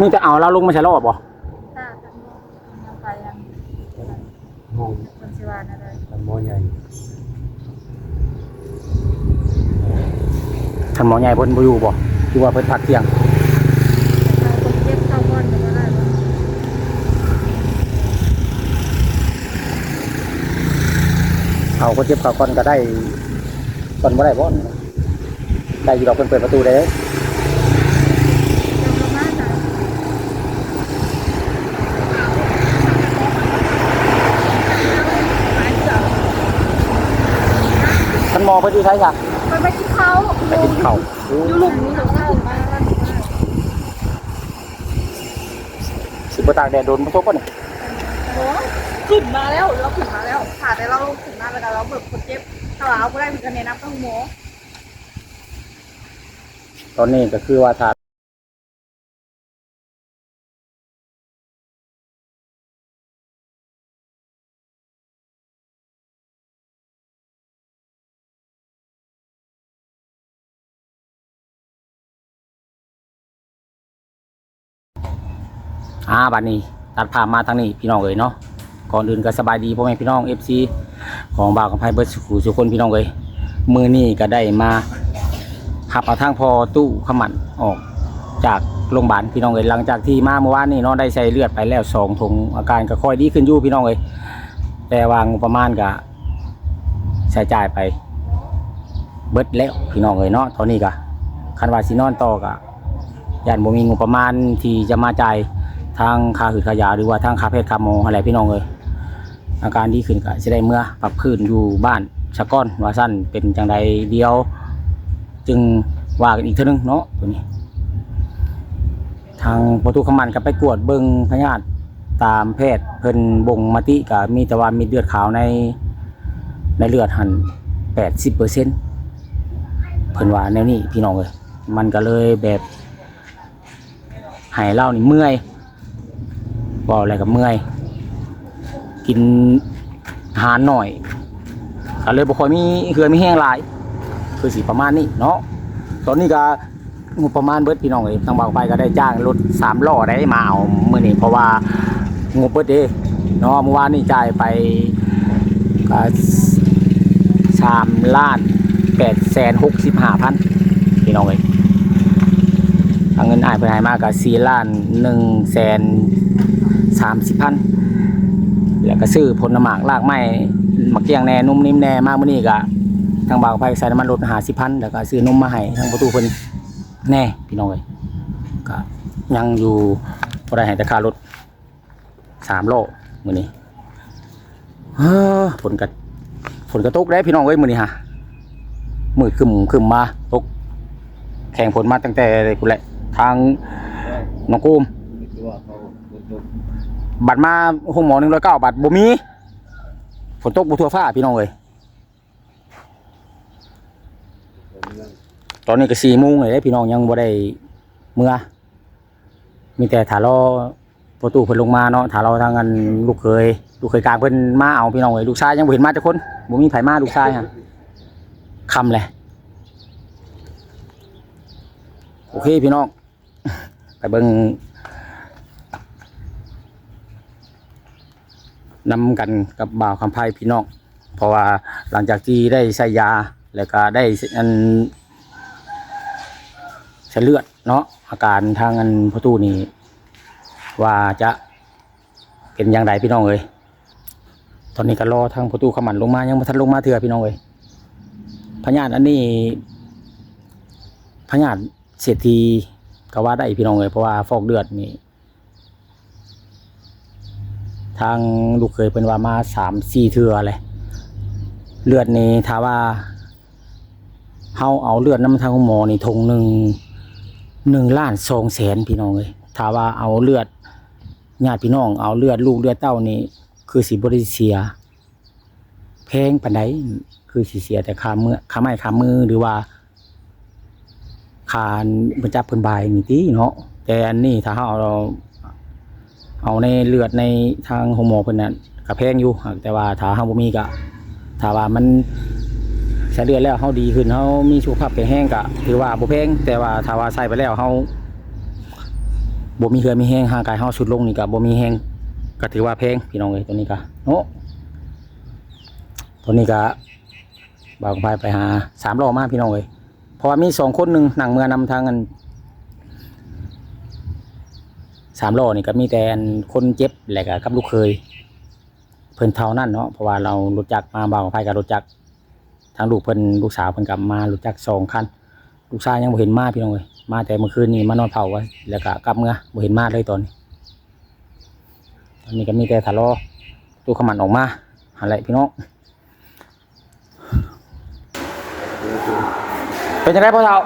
มีแต่เอาเราลงมาใช้รอบบ่ถ้าทำยังไปยังห้องคนสิวานะเลยลำหม้อใหญ่ท่านหมอใหญ่เพิ่นบ่อยู่บ่คือว่าเพิ่นพักเที่ยงเราคนเจ็บเข้าก้อนก็ได้บ่เอาคนเจ็บเขาก่อนก็ได้ก่อนบ่ได้บ่ได้อยู่ดอกเพิ่นเปิดประตูได้เด้ยังประมาณนั้น ท่านห มอเพิ่นอยู่ไสจ้ะไปไปที่เขาไปกินข้าวอยู่หลุมนี้เขาเข้ามาสิบ่ตากแดดโดนบ่ตกบ่นี่โอ้ขึ้นมาแล้วเราขึ้นมาแล้วค่ะแต่เราขึ้นมาแล้วเราเบิกคนเจ็บถ้าเราก็ได้เหมือนกันในน้ำต้องหมอตอนนี้ก็คือว่าถ้า อ่าบัดนี้ ตัดภาพมาทางนี้พี่น้องเอ๋ยเนาะก่อนอื่นก็สบายดีพ่อแม่พี่น้อง FC ของบ่าวกับไพเบิร์ดสุขสุคนพี่น้องเอ๋ยมือนี้ก็ได้มาขับเอาทางพอตู้ขมันออกจากโรงพยาบาลพี่น้องเอ๋ยหลังจากที่มาเมื่อวานนี่เนาะได้ใส่เลือดไปแล้วสองถุงอาการก็ค่อยดีขึ้นอยู่พี่น้องเอ๋ยแต่วางประมาณก็ใช้จ่ายไป เบิดแล้วพี่น้องเอ๋ยเนาะตอนนี้ก็คันว่าสินอนต่อก็ย่านบ่มีงบประมาณที่จะมาจ่าย ทางคาหืดค่ายาหรือว่าทางคาเพชรค่าหมอะไรพี่น้องเอ๋ยอาการดีขึ้นก็สิได้เมื่อปรับพื้นอยู่บ้านสะก้อนว่าสั้นเป็นจังใดเดียว จึงว่ากันอีกเท่านึงเนาะตัวนี้ ทางประตูขมันก็ไปกวดเบิงพยาธิตามแพทย์เพิ่นบ่งมาติก็มีแต่ว่ามีเลือดขาวในในเลือดหันแปดสิบเปอร์เซ็นเพิ่นว่าแนวนี้พี่น้องเลยมันก็เลยแบบให้เล่านี่เมื่อย บอกอะไรกับเมื่อย กินอาหารหน่อยก็เลยบ่ค่อยมีเหือมีแห้งหลาย คือสีประมาณนี้เนาะตอนนี้ก็งบประมาณเบิดพี่น้องเอ้ยทางบางไปก็ได้จ้างรถสามล้อได้มาเอามื้อนี้เพราะว่างบเบิดเด้เนาะเมื่อวานนี่จ่ายไปก็สามล้านแปดแสนหกสิบห้าพันพี่น้องเอ้ยทางเงินอายไปให้มากก็สี่ล้านหนึ่งแสน สามสิบพันแล้วก็ซื้อผลหมากลากไม้มะเกี้ยงแน่นุ่มนิ่มแน่มากมื้อนี้ก็ทางบ่าวไฟใส่น้ำมันรถหาสิพันแล้วก็ซื้อนมมาให้ทางประตูเพิ่นแน่พี่น้องเอ้ยก็ยังอยู่บ่ได้ให้แต่ค่ารถสามโลมื้อนี้เฮ้อฝนก็ฝนก็ตกได้พี่น้องเอ้ยมื้อนี้ฮะมืดครึมครึมมาตกแข่งฝนมาตั้งแต่พุ่นแหละทางหนองกูม บัตรมาห้องหมอ109บาทบ่มีฝนตกบ่ทั่วฟ้าพี่น้องเอ้ยตอนนี้ก็สี่โมงเลยพี่น้องยังบ่ได้เมื่อ มีแต่ถารอประตูเพิ่นลงมาเนาะถารอทางกันลูกเคยลูกเคยกลางเพิ่นมาเอาพี่น้องเอ้ยลูกชายยังบ่เห็นมาจักคนบ่มีไผมาลูกชายฮะคำเลยโอเคพี่น้องไปเบิ่ง นำกันกับบ่าวคำไพ่พี่น้องเพราะว่าหลังจากที่ได้ใส่ยาแล้วก็ได้อันใช้เลือดเนาะอาการทางอันประตูนี่ว่าจะเป็นอย่างไรพี่น้องเอ้ยตอนนี้ก็รอทางประตูขมันลงมายังมาทันลงมาเถื่อพี่น้องเอ้ยพญาตอันนี้พญาตเศรษฐีก็ว่าได้พี่น้องเอ้ยเพราะว่าฟอกเลือดนี่ ทางลูกเคยเป็นว่ามาสามสี่เถื่อเลยเลือดนี่ถ้าว่าเฮาเอาเลือดน้ำทางหมอนี่ทงหนึ่งหนึ่งล้านสองแสนพี่น้องเลยถ้าว่าเอาเลือดญาติพี่น้องเอาเลือดลูกเลือดเต้านี่คือสีบริเสียแพงปันไดคือสีเสียแต่คาเมื่อคาไม้คามือหรือว่าค่าบรรจับเพิ่นบายนี่ติเนาะแต่อันนี้ถ้าเราเอา เอาในเลือดในทางโฮโมเพิ่นน่ะก็แพงอยู่แต่ว่าถ้าเฮาบ่มีก็ถ้าว่ามันใช้เลือดแล้วเฮาดีขึ้นเฮามีสุขภาพแข็งแรงก็ถือว่าบ่แพงแต่ว่าถ้าว่าใส่ไปแล้วเฮาบ่มีเหือมีแห้งห่างกายเฮาสุดลงนี่ก็บ่มีแห้งก็ถือว่าแพงพี่น้องเอ้ยตัวนี้ก็โอ้ตัวนี้ก็บ่าวพายไปหาสามล้อมากพี่น้องเอ้ยเพราะว่ามีสองคนหนึ่งหนังเมื่อนำทางกัน สามล้อนี่ก็มีแต่คนเจ็บแหละก็กับลูกเคย เพิ่นเท่านั้นเนาะเพราะว่าเรารู้จักมาบ่าวกับพายก็รู้จักทางลูกเพิ่นลูกสาวเพิ่นกลับมารู้จักสองคันลูกชายยังบ่เห็นมาพี่น้องเอ้ยมาแต่เมื่อคืนนี้มานอนเผาไว้แล้วก็กลับเมื่อบ่เห็นมาเลยตอนนี้ตอนนี้ก็มีแต่ทะเลาะตู้ขมันออกมาอะไรพี่น้องเป็นจังไดพ่อเฒ่า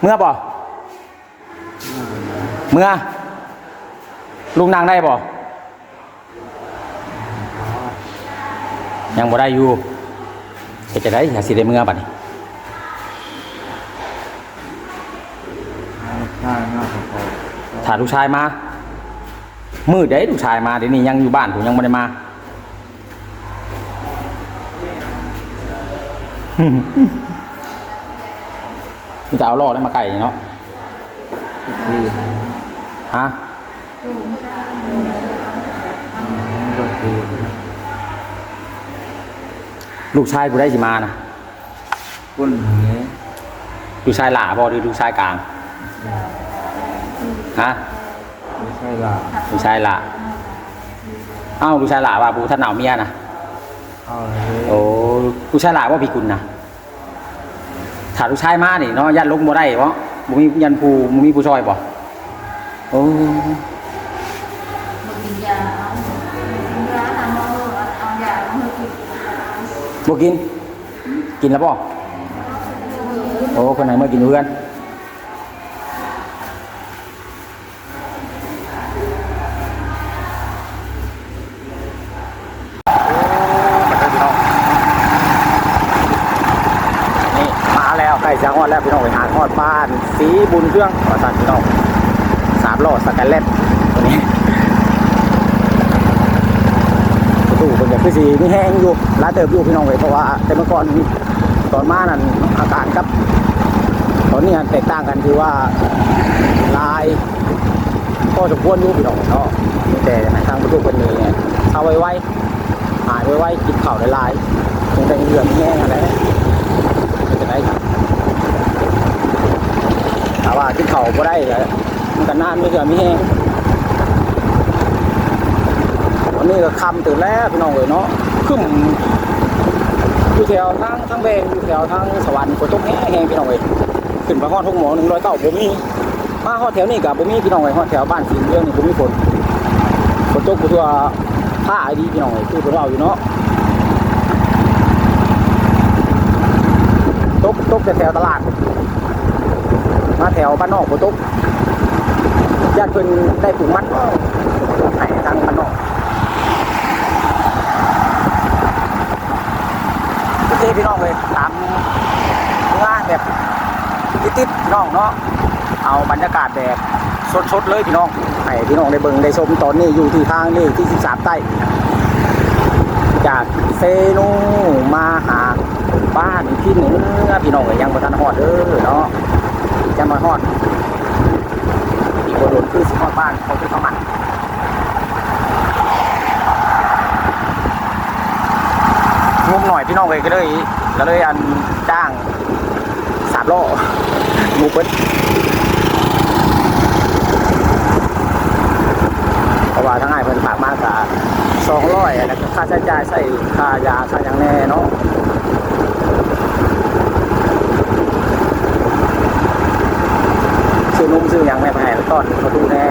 เมื่อบ่ เมื่อลุงนางได้บ่ยังบ่ได้อยู่เป็นจังไดอยากสิได้เมื่อบัดนี้ใช่หน้าของเขาถ้าลูกชายมามืดได้ลูกชายมาเดี๋ยวนี้ยังอยู่บ้านผมยังไม่ได้มานี่จะเอาล่อได้มาไก่เนาะที่ ฮะก็คือลูกชายกูได้สิมานะก้นนี้ลูกชายหล่าบ่หรือลูกชายกลางฮะไม่ใช่ละลูกชายหล่าเอ้าลูกชายหล่าว่าปูท่านหนาวเมียนะเอาเลยโอ้ลูกชายหล่าว่าพี่กุลนะถ้าลูกชายมานี่เนาะยันลงบ่ได้เพราะบ่มียันภูบ่มีผู้ช่วยบ่ โอ้มันกินยาเอากินยาทำเอาเอายาเอาให้กินบ่กิน กินแล้วบ่โอ้คนไหนเมื่อกินเพื่อนมาแล้วใกล้จะฮอดแล้วพี่น้องไปหาฮอดบ้าน สีบุญเครื่องขอสั่นพี่น้องสามล้อสแกนเล็ตตัวนี้ ประตูเป็นแบบคือสีมีแห้งอยู่ลานเติบอยู่พี่น้องเลยเพราะว่าแต่เมื่อก่อนตอนมานั่นอากาศกับ ตอนนี้แตกต่างกันคือว่าลายก็สมควรอยู่พี่น้องเนาะแต่ทางประตูเป็นนี้เนี่ยเอาไว้ไว้หายไว้ไว้กินข้าวได้ลายคงได้เหลือมแห้งอะไรไม่เป็นไรครับแต่ว่ากินข้าวก็ได้เลยมันก็นานไม่เหลือมีแห้ง วันนี้ก็คำตื่นแล้วพี่น้องเลยเนาะขึ้นอยู่แถวทางทางแบงอยู่แถวทางสวรรค์ฝนตกแห้งพี่น้องเลยขึ้นไปฮอดทุ่งหมอหนึ่งร้อยเก้าบ่มีมาฮอดแถวนี้กับบ่มีพี่น้องเลยฮอดแถวบ้านสีเรื่องนี่บ่มีฝนฝนตกบ่ทั่วผ้าไอ้ดีพี่น้องเลยคือพวกเราอยู่เนาะตกตกแต่แถวตลาด มาแถวบ้านนอกฝนตกญาติเพิ่นได้ปลูกมันก็ให้ทางบ้านนอก ทุกที พี่น้องเลยตามงานแบบติดๆพี่น้องเนาะเอาบรรยากาศแบบสดๆเลยพี่น้องให้พี่น้องได้เบิ่งได้ชมตอนนี้อยู่ที่ทางนี่ที่ 13 ใต้ จากเซนูมาหาบ้านที่หนือพี่น้องยังบ่ทันฮอดเด้อเนาะจะมาฮอดอีกคนโดนคือสิฮอดบ้านเขาคือเขามัน งมหน่อย พี่น้องเลยก็เลยก็เลยอันจ้างสามโลงูเปิดเพราะว่าทั้งง่ายเพิ่นฝากมากกะสองร้อยแล้วก็ค่าใช้จ่ายใส่ค่ายาค่าอย่างแน่เนาะซื้อนุ่มซื้ออย่างแม่ไปให้ต้อนเขาดูแน่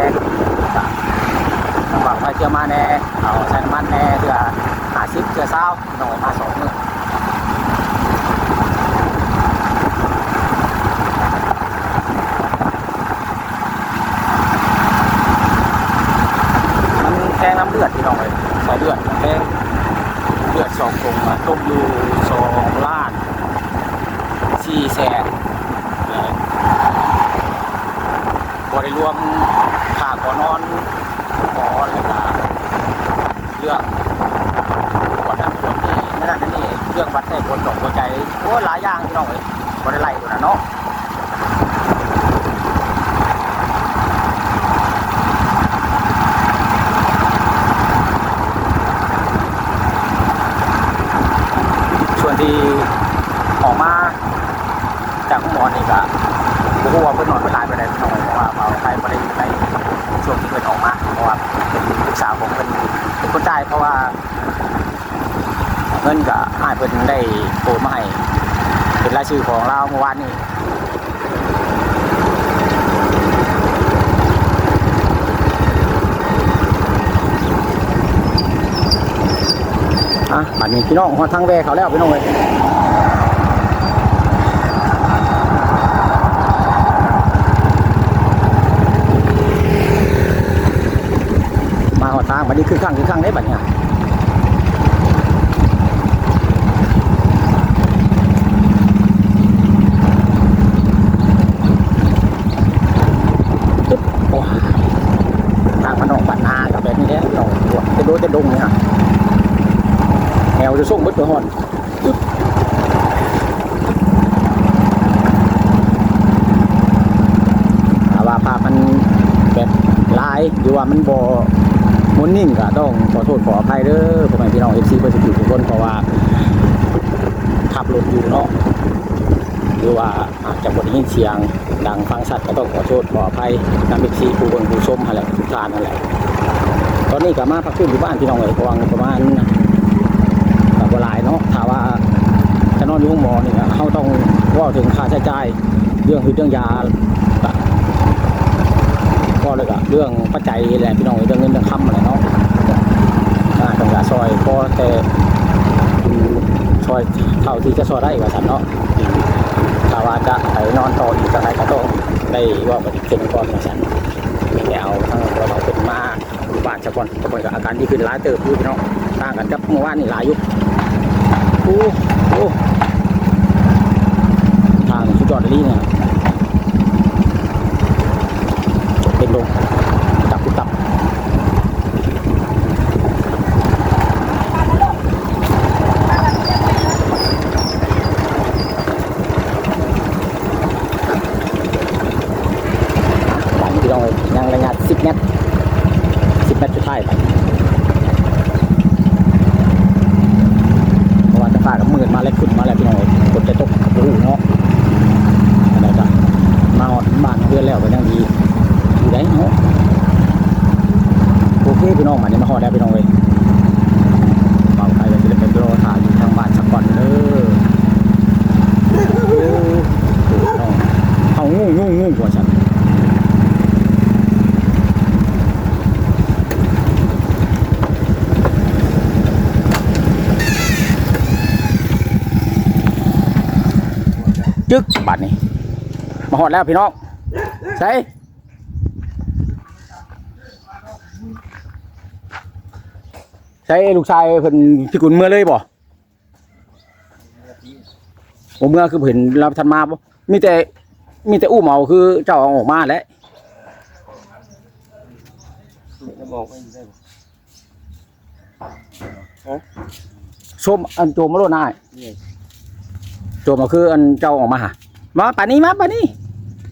ฝากไปเที่ยวมาแน่เอาใส่น้ำมันแน่เพื่อหาซิปเพื่อเศร้าหน่อยมาสองมือมันแทงน้ำเลือดพี่น้องเลยใส่เลือดแทงเลือดสองกงมาต้มอยู่สองล้านสี่แสนเอ่อบริรวมค่าก่อนนอนหมอแล้วก็เรื่องปวดนั่นปวดนี่นั่นนี่เครื่องบัตรแท้ปวดตกหัวใจโอ้หลายอย่างพี่น้องเลยบริไลตัวนั้นเนาะ ราะว่าลูกสาวผมเป็นเป็นคนใต้เพราะว่า เงินก็ให้ายเพิ่นได้โอนมาให้เป็นรายชื่อของเราเมื่อวานนี้อะบัดนี้พี่น้องฮอดทางแวเขาแล้วพี่น้องเลย ทางบัดนี้คือข้างคือข้างได้บัดเนี้โอ้ยทางมันออกบ้านนากับแบบนี้แหละเราจะโดนจะดงเนี่ยแนวจะส่งมืดไปหอนปึ๊บถ้าว่าภาพมันแบบลายหรือว่ามันบ่ มุนนิ่งก็ต้องขอโทษขออภัยเด้อพ่อแม่พี่น้องเอฟซีเพื่อนสกิลทุกคนเพราะว่าขับรถอยู่เนาะหรือว่าอาจจะบ่ได้ยินเสียงดังฟังสัตว์ก็ต้องขอโทษขออภัยนำเป็นซีผู้เบิ่งผู้ชมหั่นแหละทุกท่านนั่นแหละตอนนี้ก็มาพักขึ้นอยู่บ้านพี่น้องเอ๋ยระมาณประมาณกับเวลายเนาะถ้าว่าจะนอนอยู่ห้องหมอนี่เขาต้องว่าถึงค่าใช้จ่ายเรื่องคือเรื่องยา เรื่องปัจจัยแหละพี่น้องเรื่องเงินเรื่องคำอะไรเนาะอ่าต้องยาซอยพอแต่ซอยเท่าที่จะซอยได้ว่าสันเนาะถ้าว่าจะไปนอนต่ออีกก็ได้ก็ต้องได้ว่าปฏิเสธก่อนนะฉันมีแนวทั้งเราเอาเป็นมาบ้านซะก่อนทุกคนก็อาการดีขึ้นหลายเติบอยู่พี่น้องต่างกันกับเมื่อวานนี่หลายยุคโอ้โอ้ทางสุดยอดเลยเนี่ยเป็นลงตับตับหลังพี่น้องเลยยังระยะสิบเมตรสิบเมตรสุดท้ายไปเพราะว่าจะฟ้ากับมืดมาแล้วขึ้นมาแล้วพี่น้องเอ้ยฝนจะตกโอ้โหเนาะอะไรจ้ะมาหอดบ้านเพื่ อนแล้วก็ยังดีอยู่ได้เนาะโอเคพี่น้องมาเนี่ยมาหอด้วพี่น้องเลยบางใครก็จะเป็นรอถ่ายอยู่ทางบ้านสักก่อนเด้อโอ้โหพี่น้งเอางูงูงูกว่าฉันจึกบัดนี้มาหอดแล้วพี่น้อง ใช่ใช่ลูกชายเพิ่นพี่กุลเมื่อเลยบ่ผมเมื่อคือเห็นรับทันมาบ่มีแต่ มีแต่อู้เมาคือเจ้าเอาออกมาแล้วจะบอกไม่ได้ส้มอันโจมมาโลดนายนี่โจมก็คืออันเจ้าออกมาหามาป่านนี้มาป่านนี้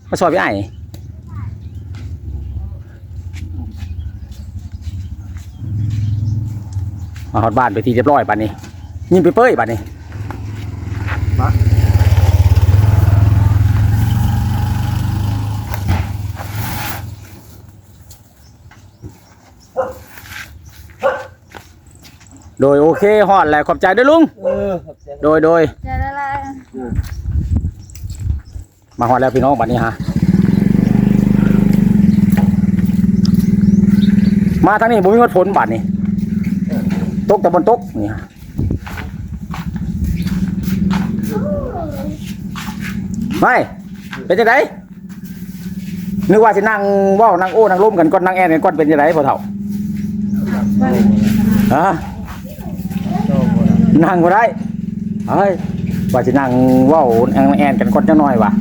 มาสอบพี่ไอ้นี่มาฮอดบ้านไปทีเรียบร้อยป่านนี้ ยิงไปเป้ยป่านนี้มาโดยโอเคฮอดแล้วขอบใจเด้วยลุงเออขอบใจโดยโดย จะได้ละ มาฮอดแล้วพี่น้องป่านนี้ฮะมาทางนี้บ่มีวัดผลบาดนี้ตกแต่บนตกนี่ฮะไม่เป็นจังไดนึกว่าสินั่งเว้านั่งโอ้นั่งล้มกันก่อนนั่งแอนกันก่อนเป็นจังไดพ่อเฒ่าฮะนั่งบ่ได้เฮ้ยว่าสินั่งเว้านั่งแอนกันก่อนจังหน่อยว่ะ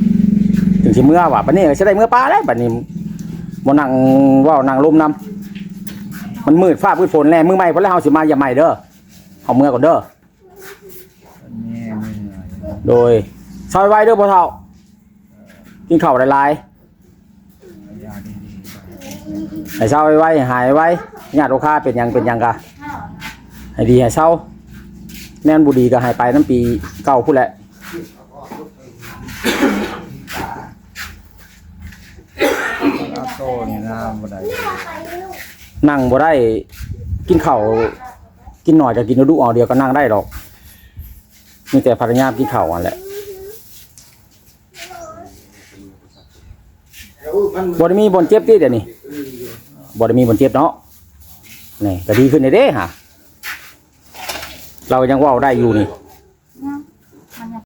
ถึงสิเมื่อว่ะบัดนี้ก็สิได้เมื่อปลาแล้วบัดนี้บ่นั่งว้านั่งลมนํมันมืดฟ้ามืดฝนแน่มือใหม่พุ่นแล้วเฮาสิมาอย่าใหม่เด้อเอาเมื่อก่อนเด้อโดยซอยไว้เด้อพ่อเฒ่ากินข้าวหลายยาดีๆให้เศร้าไว้หายไว้ญาติโอคาเป็นหยังเป็นหยังกะให้ดีให้เศร้าแม่นบุดีก็ให้ไปน้ำปีเก่าพุ่นแหละ ๆอาโตนี่น้ำบ่ได้นั่งบ่ได้ กินข้าวกินหน่อยก็กินดุๆเอาเดียวก็นั่งได้ดอกมีแต่ภรรยากินข้าวอันแหละบ่ได้มีบนเจ็บติเดี๋ยวนี้บ่ได้มีบนเจ็บเนาะนี่ก็ดีขึ้นเด้ฮะเรายังเว้าได้อยู่นี่